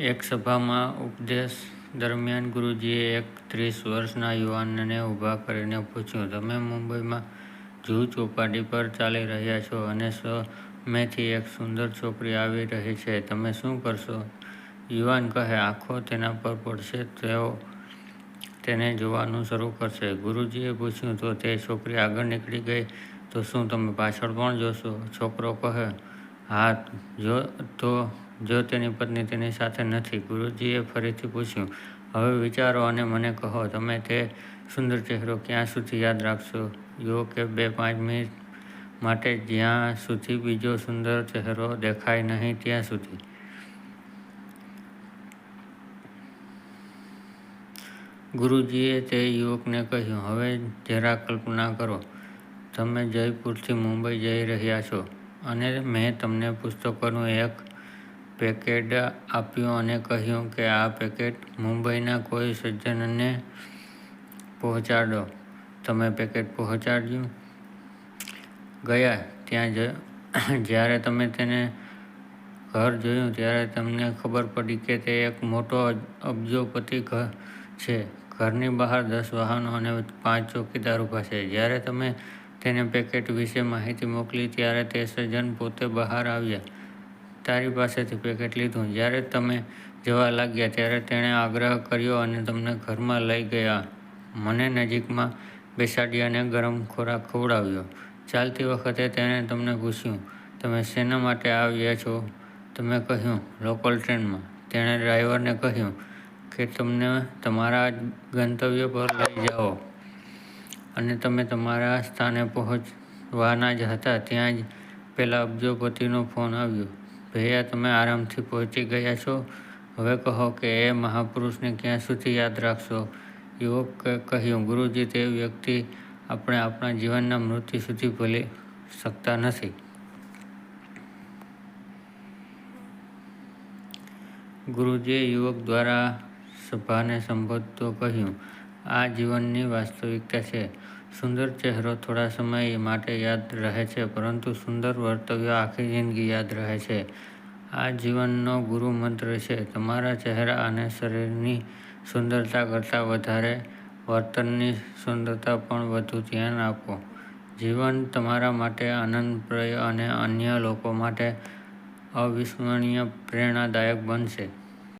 એક સભામાં ઉપદેશ દરમિયાન ગુરુજીએ એક ત્રીસ વર્ષના યુવાનને ઊભા કરીને પૂછ્યું, તમે મુંબઈમાં જૂ ચોપાટી પર ચાલી રહ્યા છો અને સામેથી એક સુંદર છોકરી આવી રહી છે. તમે શું કરશો? યુવાન કહે, આંખો તેના પર પડશે, તેઓ તેને જોવાનું શરૂ કરશે. ગુરુજીએ પૂછ્યું, તો તે છોકરી આગળ નીકળી ગઈ તો શું તમે પાછળ પણ જોશો? છોકરો કહે, હા, જો તો જો તેની પત્ની તેની સાથે નથી. ગુરુજીએ ફરીથી પૂછ્યું, હવે વિચારો અને મને કહો, તમે તે સુંદર ચહેરો ક્યાં સુધી યાદ રાખશો? યુવકે બે-પાંચ મિનિટ માટે જ્યાં સુધી બીજો સુંદર ચહેરો દેખાય નહીં ત્યાં સુધી. ગુરુજીએ તે યુવકને કહ્યું, હવે જરા કલ્પના કરો, તમે જયપુરથી મુંબઈ જઈ રહ્યા છો અને મેં તમને પુસ્તકોનું એક પેકેટ આપ્યું અને કહ્યું કે આ પેકેટ મુંબઈના કોઈ સજ્જનને પહોંચાડો. તમે પેકેટ પહોંચાડ્યું ગયા ત્યાં જ્યારે તમે તેને ઘર જોયું ત્યારે તમને ખબર પડી કે તે એક મોટો અબજોપતિ ઘર છે. ઘરની બહાર દસ વાહનો અને પાંચ ચોકીદાર ઊભા છે. જ્યારે તમે તેને પેકેટ વિશે માહિતી મોકલી ત્યારે તે સજ્જન પોતે બહાર આવ્યા, તારી પાસેથી પેકેટ લીધું. જ્યારે તમે જવા લાગ્યા ત્યારે તેણે આગ્રહ કર્યો અને તમને ઘરમાં લઈ ગયા, મને નજીકમાં બેસાડ્યા અને ગરમ ખોરાક ખવડાવ્યો. ચાલતી વખતે તેણે તમને પૂછ્યું, તમે શેના માટે આવ્યા છો? તમે કહ્યું, લોકલ ટ્રેનમાં. તેણે ડ્રાઈવરને કહ્યું કે તમને તમારા ગંતવ્ય પર લઈ જાઓ અને તમે તમારા સ્થાને પહોંચવાના જ હતા ત્યાં જ પહેલાં અબજોપતિનો ફોન આવ્યો, ભૈયા તમે આરામથી પહોંચી ગયા છો? હવે કહો કે એ મહાપુરુષને ક્યાં સુધી યાદ રાખશો? યુવકે કહ્યું, ગુરુજી, તે વ્યક્તિ આપણે આપણા જીવનના મૃત્યુ સુધી ભૂલી શકતા નથી. ગુરુજીએ યુવક દ્વારા સભાને સંબોધતો કહ્યું, આ જીવનની વાસ્તવિકતા છે. સુંદર ચહેરો થોડા સમય માટે યાદ રહે છે, પરંતુ સુંદર વર્તવ્ય આખી જિંદગી યાદ રહે છે. આ જીવનનો ગુરુ મંત્ર છે. તમારા ચહેરા અને શરીરની સુંદરતા કરતાં વધારે વર્તનની સુંદરતા પણ વધુ ધ્યાન આપો. જીવન તમારા માટે આનંદપ્રય અને અન્ય લોકો માટે અવિસ્મરણીય, પ્રેરણાદાયક બનશે.